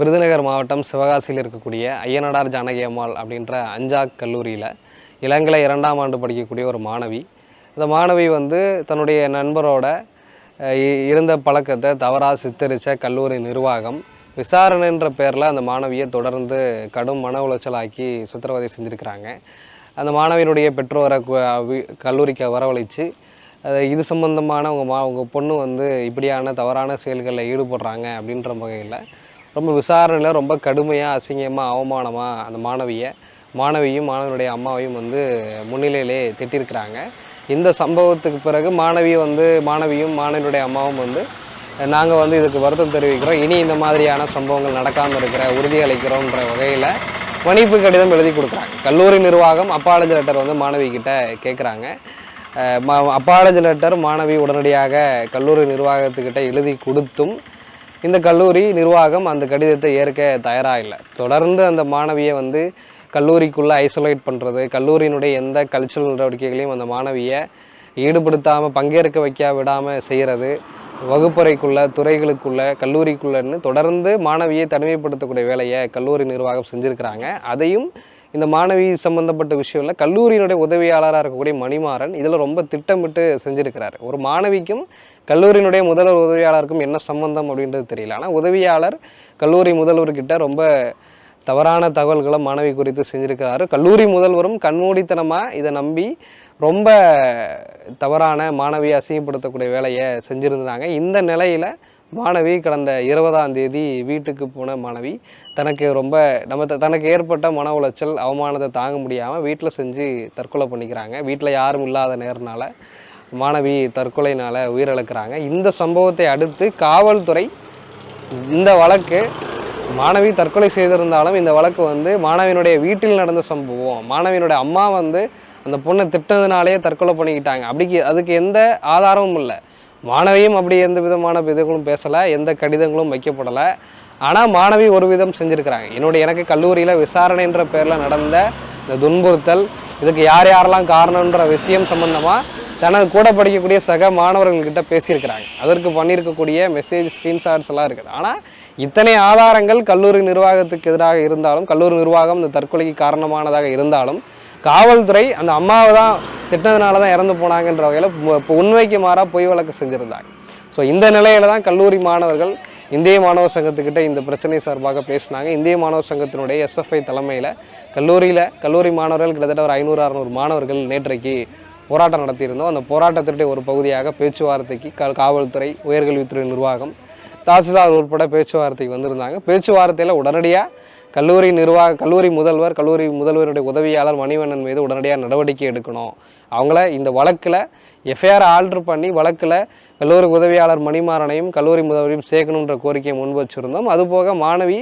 விருதுநகர் மாவட்டம் சிவகாசியில் இருக்கக்கூடிய ஐயனடார் ஜானகி அம்மாள் அப்படின்ற அஞ்சாக் கல்லூரியில் இளங்கலை இரண்டாம் ஆண்டு படிக்கக்கூடிய ஒரு மாணவி. இந்த மாணவி வந்து தன்னுடைய நண்பரோட இ- இருந்த பழக்கத்தை தவறாக சித்தரித்த கல்லூரி நிர்வாகம் விசாரணைன்ற பேரில் அந்த மாணவியை தொடர்ந்து கடும் மன உளைச்சலாக்கி சித்திரவதை செஞ்சுருக்கிறாங்க. அந்த மாணவியினுடைய பெற்றோரை கல்லூரிக்கு வரவழைச்சு இது சம்பந்தமான உங்கள் மா உங்கள் பொண்ணு வந்து இப்படியான தவறான செயல்களில் ஈடுபடுறாங்க அப்படின்ற வகையில் ரொம்ப விசாரணையில் ரொம்ப கடுமையாக அசிங்கமாக அவமானமாக அந்த மாணவியை மாணவியும் மாணவனுடைய அம்மாவையும் வந்து முன்னிலையிலே திட்டிருக்கிறாங்க. இந்த சம்பவத்துக்கு பிறகு மாணவி வந்து மாணவியும் மாணவனுடைய அம்மாவும் வந்து நாங்கள் வந்து இதுக்கு வருத்தம் தெரிவிக்கிறோம். இனி இந்த மாதிரியான சம்பவங்கள் நடக்காமல் இருக்கிற உறுதி அளிக்கிறோன்ற வகையில் மன்னிப்பு கடிதம் எழுதி கொடுக்குறாங்க. கல்லூரி நிர்வாகம் அப்பாலஜி லெட்டர் வந்து மாணவி கிட்ட கேட்குறாங்க அப்பாலஜி லெட்டர் மாணவி உடனடியாக கல்லூரி நிர்வாகத்துக்கிட்ட எழுதி கொடுத்தும் இந்த கல்லூரி நிர்வாகம் அந்த கடிதத்தை ஏற்க தயாராக இல்லை தொடர்ந்து அந்த மாணவியை வந்து கல்லூரிக்குள்ளே ஐசோலேட் பண்ணுறது கல்லூரியினுடைய எந்த கல்ச்சுரல் நடவடிக்கைகளையும் அந்த மாணவியை ஈடுபடுத்தாமல் பங்கேற்க வைக்க விடாமல் செய்கிறது வகுப்பறைக்குள்ளே துறைகளுக்குள்ளே கல்லூரிக்குள்ளேன்னு தொடர்ந்து மாணவியை தனிமைப்படுத்தக்கூடிய வேலையை கல்லூரி நிர்வாகம் செஞ்சுருக்கிறாங்க. அதையும் இந்த மாணவி சம்பந்தப்பட்ட விஷயம் இல்லை கல்லூரியினுடைய உதவியாளராக இருக்கக்கூடிய மணிமாறன் இதில் ரொம்ப திட்டமிட்டு செஞ்சுருக்கிறார். ஒரு மாணவிக்கும் கல்லூரியினுடைய முதல்வர் உதவியாளருக்கும் என்ன சம்பந்தம் அப்படின்றது தெரியல. ஆனால் உதவியாளர் கல்லூரி முதல்வர்கிட்ட ரொம்ப தவறான தகவல்களை மாணவி குறித்து செஞ்சுருக்கிறாரு. கல்லூரி முதல்வரும் கண்மூடித்தனமாக இதை நம்பி ரொம்ப தவறான மாணவியை அசிங்கப்படுத்தக்கூடிய வேலையை செஞ்சுருந்தாங்க. இந்த நிலையில் மாணவி கடந்த இருபதாம் தேதி வீட்டுக்கு போன மாணவி. தனக்கு ரொம்ப நம்ம த- தனக்கு ஏற்பட்ட மன உளைச்சல் அவமானத்தை தாங்க முடியாமல் வீட்டில் செஞ்சு தற்கொலை பண்ணிக்கிறாங்க. வீட்டில் யாரும் இல்லாத நேரனால் மாணவி தற்கொலைனால் உயிரிழக்கிறாங்க. இந்த சம்பவத்தை அடுத்து காவல்துறை இந்த வழக்கு மாணவி தற்கொலை செய்திருந்தாலும் இந்த வழக்கு வந்து மாணவியினுடைய வீட்டில் நடந்த சம்பவம். மாணவியினுடைய அம்மா வந்து அந்த பொண்ணை திட்டதுனாலே தற்கொலை பண்ணிக்கிட்டாங்க. அப்படிக்கு அதுக்கு எந்த ஆதாரமும் இல்லை. மாணவியும் அப்படி எந்த விதமான இதுகளும் பேசலை எந்த கடிதங்களும் வைக்கப்படலை. ஆனால் மாணவி ஒரு விதம் செஞ்சுருக்கிறாங்க. என்னுடைய எனக்கு கல்லூரியில் விசாரணைன்ற பேரில் நடந்த இந்த துன்புறுத்தல் இதுக்கு யார் யாரெல்லாம் காரணன்ற விஷயம் சம்மந்தமாக தனது கூட படிக்கக்கூடிய சக மாணவர்கள்கிட்ட பேசியிருக்கிறாங்க. அதற்கு பண்ணியிருக்கக்கூடிய மெசேஜ் ஸ்க்ரீன்ஷாட்ஸ் எல்லாம் இருக்குது. ஆனால் இத்தனை ஆதாரங்கள் கல்லூரி நிர்வாகத்துக்கு எதிராக இருந்தாலும் கல்லூரி நிர்வாகம் இந்த தற்கொலைக்கு காரணமானதாக இருந்தாலும் காவல்துறை அந்த அம்மாவை தான் திட்டினதுனால தான் இறந்து போனாங்கன்ற வகையில் இப்போ உண்மைக்கு மாறாக பொய் வழக்கு செஞ்சுருந்தாங்க. ஸோ இந்த நிலையில தான் கல்லூரி மாணவர்கள் இந்திய மாணவர் சங்கத்துக்கிட்ட இந்த பிரச்சனை சார்பாக பேசினாங்க. இந்திய மாணவர் சங்கத்தினுடைய எஸ்எஃப்ஐ தலைமையில் கல்லூரியில் கல்லூரி மாணவர்கள் கிட்டத்தட்ட ஒரு ஐநூறு அறநூறு மாணவர்கள் நேற்றைக்கு போராட்டம் நடத்தியிருந்தோம். அந்த போராட்டத்தினுடைய ஒரு பகுதியாக பேச்சுவார்த்தைக்கு காவல்துறை உயர்கல்வித்துறை நிர்வாகம் தாசில்தார் உட்பட பேச்சுவார்த்தைக்கு வந்திருந்தாங்க. பேச்சுவார்த்தையில் உடனடியாக கல்லூரி நிர்வாக கல்லூரி முதல்வர் கல்லூரி முதல்வருடைய உதவியாளர் மணிவண்ணன் மீது உடனடியாக நடவடிக்கை எடுக்கணும். அவங்கள இந்த வழக்கில் எஃப்ஐஆர் ஆல்டர் பண்ணி வழக்கில் கல்லூரி உதவியாளர் மணிமாறனையும் கல்லூரி முதல்வரையும் சேர்க்கணுன்ற கோரிக்கையை முன் வச்சிருந்தோம். அதுபோக மாணவி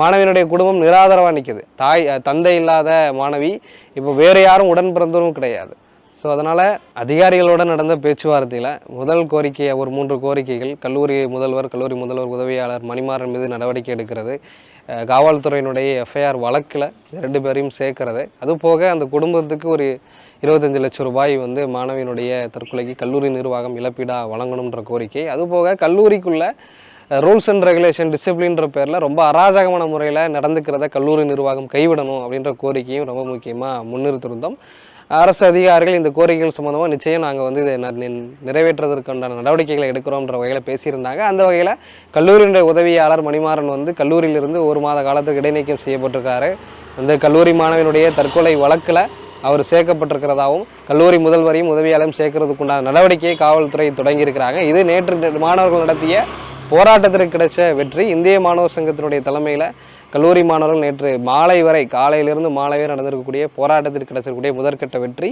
மாணவியினுடைய குடும்பம் நிராதரவாக நிற்கிது தாய் தந்தை இல்லாத மாணவி இப்போ வேறு யாரும் உடன் பிறந்தவரும் கிடையாது. ஸோ அதனால் அதிகாரிகளோடு நடந்த பேச்சுவார்த்தையில் முதல் கோரிக்கை ஒரு மூன்று கோரிக்கைகள் கல்லூரி முதல்வர் கல்லூரி முதல்வர் உதவியாளர் மணிமாறன் மீது நடவடிக்கை எடுக்கிறது. காவல்துறையினுடைய எஃப்ஐஆர் வழக்கில் ரெண்டு பேரையும் சேர்க்கறது. அது போக அந்த குடும்பத்துக்கு ஒரு இருபத்தஞ்சு லட்சம் ரூபாய் வந்து மாணவியினுடைய தற்கொலைக்கு கல்லூரி நிர்வாகம் இழப்பீடாக வழங்கணுன்ற கோரிக்கை. அதுபோக கல்லூரிக்குள்ளே ரூல்ஸ் அண்ட் ரெகுலேஷன் டிசிப்ளின்ற பேரில் ரொம்ப அராஜகமான முறையில் நடந்துக்கிறத கல்லூரி நிர்வாகம் கைவிடணும் அப்படின்ற கோரிக்கையும் ரொம்ப முக்கியமாக முன்னிறுத்திருந்தோம். அரசு அதிகாரிகள் இந்த கோரிக்கைகள் சம்மந்தமாக நிச்சயம் நாங்கள் வந்து இதை நிறைவேற்றுவதற்குண்டான நடவடிக்கைகளை எடுக்கிறோம்ன்ற வகையில் பேசியிருந்தாங்க. அந்த வகையில் கல்லூரியினுடைய உதவியாளர் மணிமாறன் வந்து கல்லூரியிலிருந்து ஒரு மாத காலத்துக்கு இடைநீக்கம் செய்யப்பட்டிருக்காரு. அந்த கல்லூரி மாணவனுடைய தற்கொலை வழக்கில் அவர் சேர்க்கப்பட்டிருக்கிறதாகவும் கல்லூரி முதல்வரையும் உதவியாளரும் சேர்க்கறதுக்குண்டான நடவடிக்கையை காவல்துறை தொடங்கியிருக்கிறாங்க. இது நேற்று நே- மாணவர்கள் நடத்திய போராட்டத்திற்கு கிடைச்ச வெற்றி. இந்திய மாணவர் சங்கத்தினுடைய தலைமையில் கல்லூரி மாணவர்கள் நேற்று மாலை வரை காலையிலிருந்து மாலை வரை நடந்திருக்கக்கூடிய போராட்டத்திற்கு கிடைச்சிருக்கக்கூடிய முதற்கட்ட வெற்றி.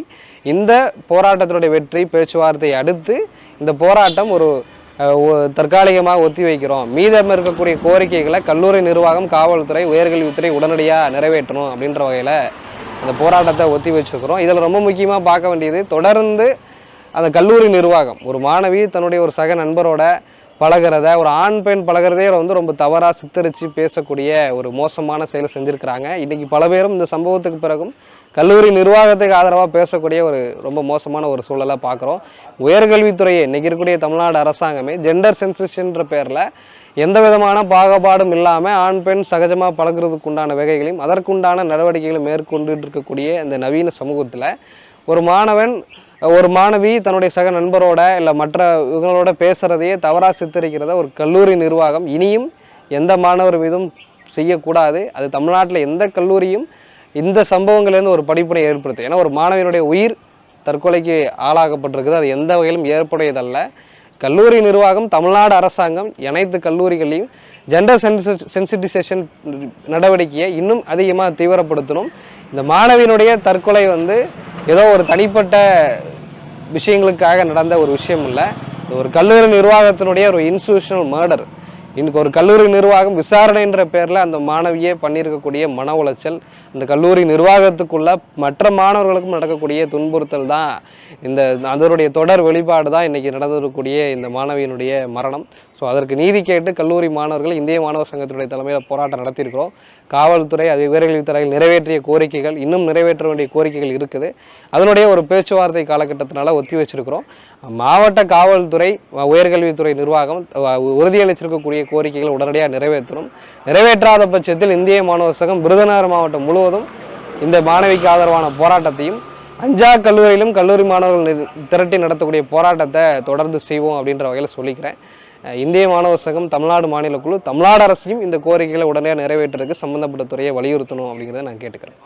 இந்த போராட்டத்தினுடைய வெற்றி பேச்சுவார்த்தையை அடுத்து இந்த போராட்டம் ஒரு தற்காலிகமாக ஒத்தி வைக்கிறோம். மீதம் இருக்கக்கூடிய கோரிக்கைகளை கல்லூரி நிர்வாகம் காவல்துறை உயர்கல்வித்துறை உடனடியாக நிறைவேற்றணும் அப்படின்ற வகையில் அந்த போராட்டத்தை ஒத்தி வச்சுருக்கிறோம். இதில் ரொம்ப முக்கியமாக பார்க்க வேண்டியது தொடர்ந்து அந்த கல்லூரி நிர்வாகம். ஒரு மாணவி தன்னுடைய ஒரு சக நண்பரோட பழகிறத ஒரு ஆண் பெண் பழகிறதே வந்து ரொம்ப தவறாக சித்தரித்து பேசக்கூடிய ஒரு மோசமான செயலை செஞ்சுருக்கிறாங்க. இன்றைக்கி பல பேரும் இந்த சம்பவத்துக்கு பிறகும் கல்லூரி நிர்வாகத்துக்கு ஆதரவாக பேசக்கூடிய ஒரு ரொம்ப மோசமான ஒரு சூழலை பார்க்குறோம் உயர்கல்வித்துறையை இன்றைக்கி இருக்கக்கூடிய தமிழ்நாடு அரசாங்கமே ஜெண்டர் சென்சேஷன்ற பேரில் எந்த விதமான பாகுபாடும் இல்லாமல் ஆண் பெண் சகஜமாக பழகுறதுக்கு உண்டான வகைகளையும் அதற்குண்டான நடவடிக்கைகளை மேற்கொண்டு இருக்கக்கூடிய இந்த நவீன சமூகத்தில் ஒரு மாணவன் ஒரு மாணவி தன்னுடைய சக நண்பரோட இல்லை மற்ற இவங்களோட பேசுகிறதையே தவறாக சித்தரிக்கிறத ஒரு கல்லூரி நிர்வாகம் இனியும் எந்த மாணவர் மீதும் செய்யக்கூடாது. அது தமிழ்நாட்டில் எந்த கல்லூரியும் இந்த சம்பவங்கள்லேருந்து ஒரு படிப்பினை ஏற்படுத்தும். ஏன்னா ஒரு மாணவியினுடைய உயிர் தற்கொலைக்கு ஆளாகப்பட்டிருக்குது அது எந்த வகையிலும் ஏற்புடையதல்ல. கல்லூரி நிர்வாகம் தமிழ்நாடு அரசாங்கம் அனைத்து கல்லூரிகளையும் ஜெண்டர் சென்சி சென்சிட்டிசேஷன் நடவடிக்கையை இன்னும் அதிகமாக தீவிரப்படுத்தணும். இந்த மாணவியினுடைய தற்கொலை வந்து ஏதோ ஒரு தனிப்பட்ட விஷயங்களுக்காக நடந்த ஒரு விஷயம் இல்லை. இது ஒரு கல்லூரி நிர்வாகத்தினுடைய ஒரு இன்ஸ்டியூஷனல் மர்டர் இன்னைக்கு ஒரு கல்லூரி நிர்வாகம் விசாரணைன்ற பேரில் அந்த மாணவியே பண்ணியிருக்கக்கூடிய மன உளைச்சல் அந்த கல்லூரி நிர்வாகத்துக்குள்ள மற்ற மாணவர்களுக்கும் நடக்கக்கூடிய துன்புறுத்தல் தான். இந்த அதனுடைய தொடர் வெளிப்பாடு தான் இன்றைக்கி நடந்திருக்கக்கூடிய இந்த மாணவியினுடைய மரணம். ஸோ அதற்கு நீதி கேட்டு கல்லூரி மாணவர்கள் இந்திய மாணவர் சங்கத்தினுடைய தலைமையில் போராட்டம் நடத்தியிருக்கிறோம். காவல்துறை அது உயர்கல்வித்துறையில் நிறைவேற்றிய கோரிக்கைகள் இன்னும் நிறைவேற்ற வேண்டிய கோரிக்கைகள் இருக்குது. அதனுடைய ஒரு பேச்சுவார்த்தை காலகட்டத்தினால ஒத்தி வச்சிருக்கிறோம். மாவட்ட காவல்துறை உயர்கல்வித்துறை நிர்வாகம் உறுதியளிச்சிருக்கக்கூடிய கோரிக்கைகள் உடனடியாக நிறைவேற்றணும். நிறைவேற்றாத பட்சத்தில் இந்திய மாணவர் சங்கம் விருதுநகர் மாவட்டம் முழுவதும் இந்த மாணவிக்கு ஆதரவான போராட்டத்தையும் அஞ்சா கல்லூரியிலும் கல்லூரி மாணவர்கள் திரட்டி நடத்தக்கூடிய போராட்டத்தை தொடர்ந்து செய்வோம் அப்படின்ற வகையில் சொல்லிக்கிறேன். இந்திய மாணவர் சங்கம் தமிழ்நாடு மாநில குழு தமிழ்நாடு அரசையும் இந்த கோரிக்கைகளை உடனே நிறைவேற்றுறதுக்கு சம்பந்தப்பட்ட துறையை வலியுறுத்தணும் அப்படிங்கிறத நான் கேட்டுக்கிறேன்.